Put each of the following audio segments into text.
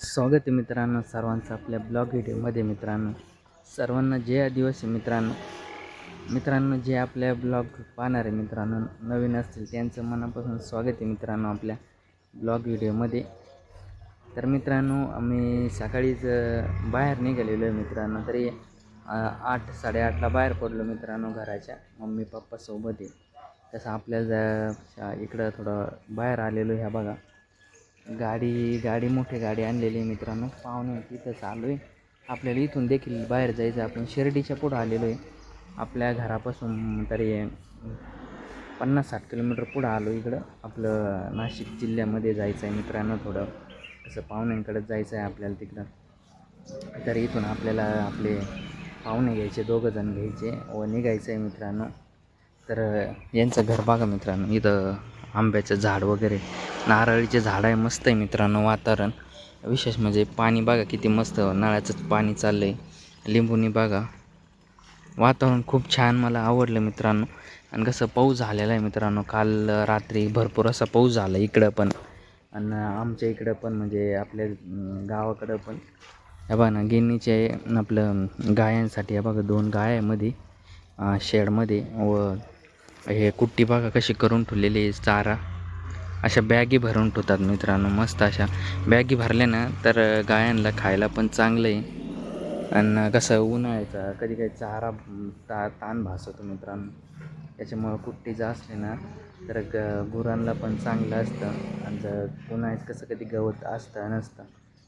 स्वागत आहे मित्रांनो सर्वांचं आपल्या ब्लॉग व्हिडिओमध्ये मित्रांनो. सर्वांना जे आदिवासी मित्रांनो. मित्रांनो जे आपल्या ब्लॉग पाहणारे मित्रांनो नवीन असतील त्यांचं मनापासून स्वागत आहे मित्रांनो आपल्या ब्लॉग व्हिडिओमध्ये. तर मित्रांनो आम्ही सकाळीच बाहेर निघालेलो आहे मित्रांनो तरी आठ साडेआठला बाहेर पडलो मित्रांनो घराच्या. मम्मी पप्पासोबत आहे. तसं आपल्या जा- इकडं थोडं बाहेर आलेलो ह्या बघा. गाडी गाडी मोठी गाडी आणलेली आहे मित्रांनो. पाहुणे तिथं चालू आहे. आपल्याला इथून देखील बाहेर जायचं आहे. आपण शिर्डीच्या पुढं आलेलो आहे. आपल्या घरापासून तरी पन्नास साठ किलोमीटर पुढं आलो इकडं. आपलं नाशिक जिल्ह्यामध्ये जायचं आहे मित्रांनो थोडं. असं पाहुण्यांकडंच जायचं आहे आपल्याला तिकडं. तर इथून आपल्याला आपले पाहुणे घ्यायचे दोघं जण घ्यायचे व निघायचं आहे मित्रांनो. तर यांचं घर बघा मित्रांनो इथं आंब्याचं झाड वगैरे नारळीचे झाड आहे मस्त आहे मित्रांनो वातावरण. विशेष म्हणजे पाणी बघा किती मस्त नळाचं पाणी चाललं आहे लिंबूनी बघा. वातावरण खूप छान मला आवडलं मित्रांनो. आणि कसं पाऊस झालेला आहे मित्रांनो काल रात्री भरपूर असा पाऊस झाला इकडं पण. आणि आमच्या इकडं पण म्हणजे आपल्या गावाकडं पण. हे बघा ना गिरणीचे आपलं गायांसाठी हे बघा दोन गाय आहे मध्ये शेडमध्ये व हे कुट्टी बघा कशी करून ठेवलेली आहे चारा. अशा बॅगी भरून ठेवतात मित्रांनो मस्त अशा. बॅगी भरल्या ना तर गायांना खायला पण चांगलं आहे. आणि कसं उन्हाळ्याचा कधी काही चारा ता ताण भासवतो मित्रांनो. त्याच्यामुळं कुट्टी जर असली ना तर ग गुरांना पण चांगलं असतं. आणि जर उन्हाळ्यात कसं कधी गवत असतं नसतं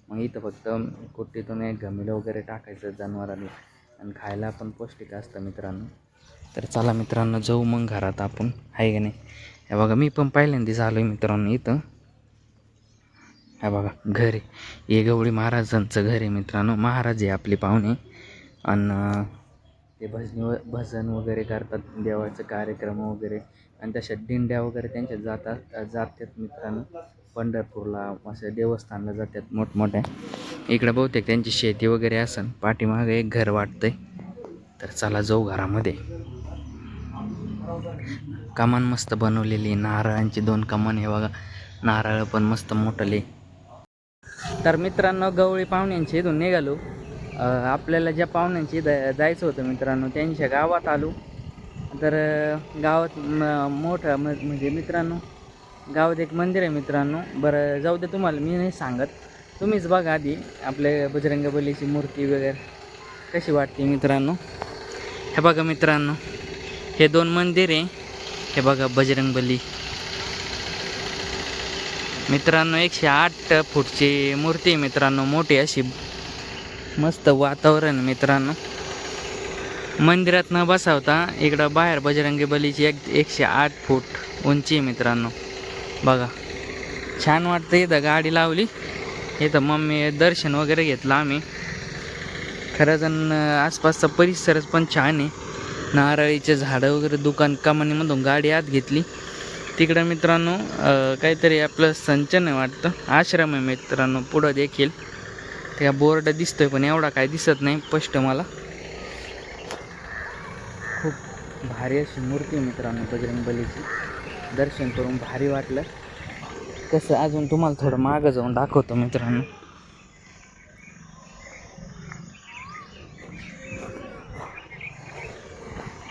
मग इथं फक्त कुट्टीतून एक घमिलं वगैरे टाकायचं जनावरांना. आणि खायला पण पौष्टिक असतं मित्रांनो. तर चला मित्रांनो जाऊ मग घरात आपण. आहे का नाही? हे बघा मी पण पहिल्यांदाच आलो आहे मित्रांनो इथं. हे बघा घर. आहे हे गवळी महाराजांचं घर आहे मित्रांनो. महाराज आहे आपले पाहुणे. आणि ते भजनी व भजन वगैरे करतात देवाचं कार्यक्रम वगैरे. आणि तशा दिंड्या वगैरे त्यांच्या जातात जातात मित्रांनो. पंढरपूरला असं देवस्थानला जातात मोठमोठ्या. इकडं बहुतेक त्यांची शेती वगैरे असन. पाठीमागं एक घर वाटतंय. तर चला जाऊ घरामध्ये. कमान मस्त बनवलेली नारळांची दोन कमान हे बघा. नारळ पण मस्त मोठले. तर मित्रांनो गवळी पाहुण्यांची इथून निघालो. आपल्याला ज्या पाहुण्यांची जायचं होतं मित्रांनो त्यांच्या गावात आलो. तर गावात मोठं म- म्हणजे मित्रांनो गावात एक मंदिर आहे मित्रांनो. बरं जाऊ दे तुम्हाला मी नाही सांगत. तुम्हीच बघा आधी आपल्या बजरंगबलीची मूर्ती वगैरे कशी वाटते मित्रांनो. हे बघा मित्रांनो. हे दोन मंदिर आहे. हे बघा बजरंगबली मित्रांनो एकशे आठ फूटची मूर्ती आहे मित्रांनो. मोठी अशी मस्त वातावरण आहे मित्रांनो. मंदिरात न बसावता इकडं बाहेर बजरंगी बलीची एक एकशे आठ फूट उंची आहे मित्रांनो. बघा. छान वाटतं इथं गाडी लावली. इथं मम्मी दर्शन वगैरे घेतलं आम्ही. खरंच आणि आसपासचा परिसरच पण छान आहे. नारळीचे झाडं वगैरे दुकान कमानीमधून गाडी आत घेतली. तिकडं मित्रांनो काहीतरी आपलं संचन आहे वाटतं. आश्रम आहे मित्रांनो पुढं देखील. त्या बोर्ड दिसतोय पण एवढा काय दिसत नाही स्पष्ट मला. खूप भारी अशी मूर्ती आहे मित्रांनो बजरंग बलीची दर्शन करून भारी वाटलं. कसं अजून तुम्हाला थोडं मागं जाऊन दाखवतो मित्रांनो.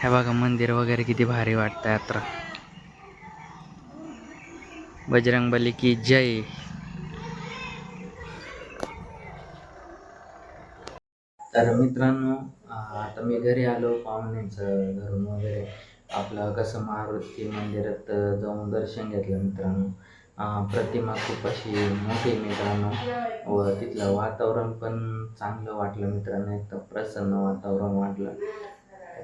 हे बघा मंदिर वगैरे किती भारी वाटतं यात्रा बजरंगबली की जय. तर मित्रांनो आता मी घरी आलो पाहुण्यांचं घरून वगैरे. आपलं कसं मारुती मंदिरात जाऊन दर्शन घेतलं मित्रांनो. प्रतिमा खूप अशी मोठी मित्रांनो. व तिथलं वातावरण पण चांगलं वाटलं मित्रांनो. एकदम प्रसन्न वातावरण वाटलं.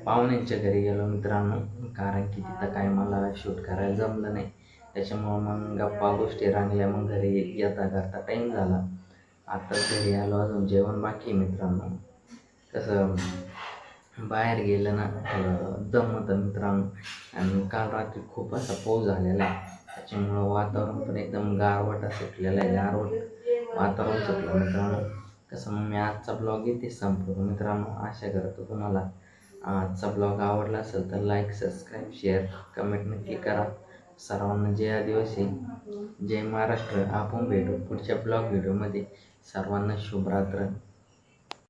पाहुण्यांच्या घरी गेलो मित्रांनो. कारण की तिथं काय मला शूट करायला जमलं नाही. त्याच्यामुळं मग गप्पा गोष्टी रांगल्या मग घरी येता करता टाईम झाला. आता घरी आलो अजून जेवण बाकी आहे मित्रांनो. कसं बाहेर गेलं ना दम होतं मित्रांनो. आणि काल रात्री खूप असा पाऊस झालेला. आहे त्याच्यामुळं वातावरण पण एकदम गारवट सुटलेलं आहे गारवट वातावरण सुटलं मित्रांनो. कसं मग मी आजचा ब्लॉग इथे संपवतो मित्रांनो. आशा करतो तुम्हाला आजचा ब्लॉग आवडला असेल तर लाईक सबस्क्राईब शेअर कमेंट नक्की करा. सर्वांना जय आदिवासी जय महाराष्ट्र. आपण भेटू पुढच्या ब्लॉग व्हिडिओमध्ये. सर्वांना शुभरात्र.